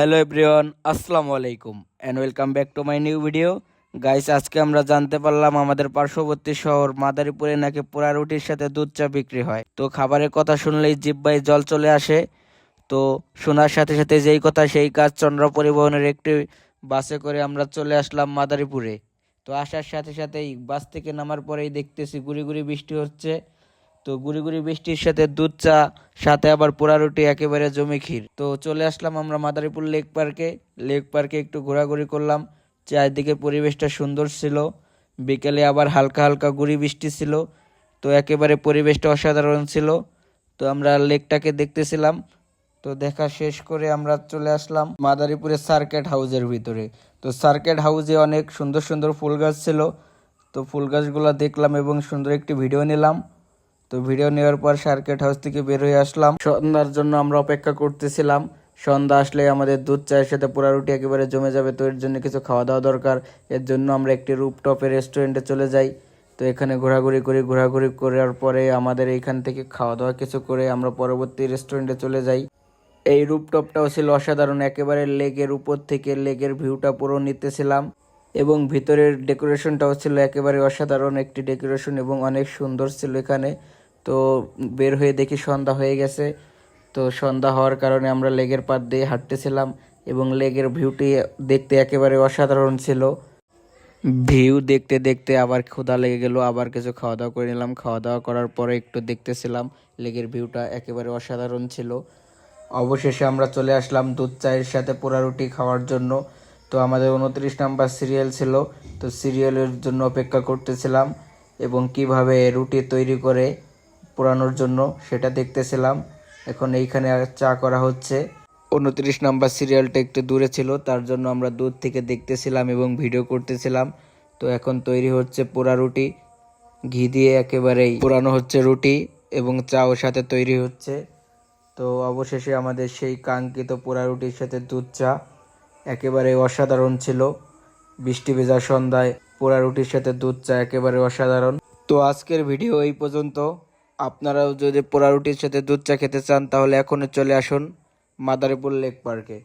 Hello everyone, আসসালামু আলাইকুম and welcome back to my new video guys আজকে আমরা জানতে পারলাম আমাদের পার্শ্ববর্তী শহর মাদারীপুরে নাকি পোড়া রুটির সাথে দুধ চা বিক্রি হয়। তো খাবারের কথা শুনলেই জিব্বাই জল চলে আসে। তো শোনার সাথে সাথে যেই কথা সেই কাজ চন্দ্র পরিবহনের একটি বাসে করে আমরা চলে আসলাম মাদারীপুরে। তো আসার সাথে সাথেই বাস থেকে নামার পরেই দেখতেছি গুড়ি গুড়ি বৃষ্টি হচ্ছে। তো গুড়ি গুড়ি বৃষ্টির সাথে দুধ চা, সাথে আবার পোড়া রুটি, একেবারে জমি ক্ষীর। তো চলে আসলাম আমরা মাদারীপুর লেক পার্কে। লেক পার্কে একটু ঘোরাঘুরি করলাম। চারদিকে পরিবেশটা সুন্দর ছিল। বিকেলে আবার হালকা হালকা গুড়ি বৃষ্টি ছিল। তো একেবারে পরিবেশটা অসাধারণ ছিল। তো আমরা লেকটাকে দেখতেছিলাম। তো দেখা শেষ করে আমরা চলে আসলাম মাদারীপুরের সার্কেট হাউজের ভিতরে। তো সার্কেট হাউজে অনেক সুন্দর সুন্দর ফুল গাছ ছিল। তো ফুল গাছগুলো দেখলাম এবং সুন্দর একটি ভিডিও নিলাম। তো ভিডিও নেওয়ার পর সার্কেট হাউস থেকে বের হয়ে আসলাম। সন্ধ্যার জন্য আমরা অপেক্ষা করতেছিলাম। সন্ধ্যা আসলে আমাদের দুধ চায়ের সাথে পোড়া রুটি একেবারে জমে যাবে, তো এর জন্য কিছু খাওয়া দাওয়া দরকার। এর জন্য আমরা একটি রুপটপের রেস্টুরেন্টে চলে যাই। তো এখানে ঘোরাঘুরি করি, ঘোরাঘুরি করার পরে আমাদের এইখান থেকে খাওয়া দাওয়া কিছু করে আমরা পরবর্তী রেস্টুরেন্টে চলে যাই। এই রুপটপটাও ছিল অসাধারণ, একেবারে লেগের উপর থেকে লেগের ভিউটা পুরো নিতেছিলাম। এবং ভিতরের ডেকোরেশনটাও ছিল একেবারে অসাধারণ, একটি ডেকোরেশন এবং অনেক সুন্দর ছিল এখানে। তো বের হয়ে দেখি সন্ধ্যা হয়ে গেছে। তো সন্ধ্যা হওয়ার কারণে আমরা লেগের পার দিয়ে হাঁটতেছিলাম এবং লেগের ভিউটি দেখতে একেবারে অসাধারণ ছিল। ভিউ দেখতে দেখতে আবার ক্ষুধা লেগে গেল, আবার কিছু খাওয়া দাওয়া করে নিলাম। খাওয়া দাওয়া করার পরে একটু দেখতেছিলাম, লেগের ভিউটা একেবারে অসাধারণ ছিল। অবশেষে আমরা চলে আসলাম দুধ চায়ের সাথে পোড়া রুটি খাওয়ার জন্য। তো আমাদের উনত্রিশ নাম্বার সিরিয়াল ছিল, তো সিরিয়ালের জন্য অপেক্ষা করতেছিলাম এবং কীভাবে রুটি তৈরি করে পোড়ানোর জন্য সেটা দেখতেছিলাম। এখন এইখানে চা করা হচ্ছে। উনত্রিশ নাম্বার সিরিয়ালটা একটু দূরে ছিল, তার জন্য আমরা দূর থেকে দেখতেছিলাম এবং ভিডিও করতেছিলাম। তো এখন তৈরি হচ্ছে পোড়া রুটি। ঘি দিয়ে একেবারেই পোড়ানো হচ্ছে রুটি এবং চাও সাথে তৈরি হচ্ছে। তো অবশেষে আমাদের সেই কাঙ্ক্ষিত পোড়া রুটির সাথে দুধ চা একেবারে অসাধারণ ছিল। বৃষ্টি ভেজা সন্ধ্যায় পোড়া রুটির সাথে দুধ চা একেবারে অসাধারণ। তো আজকের ভিডিও এই পর্যন্ত। আপনারাও যদি পোড়া রুটির সাথে দুধ চা খেতে চান, তাহলে এখনই চলে আসুন মাদারীপুর লেক পার্কে।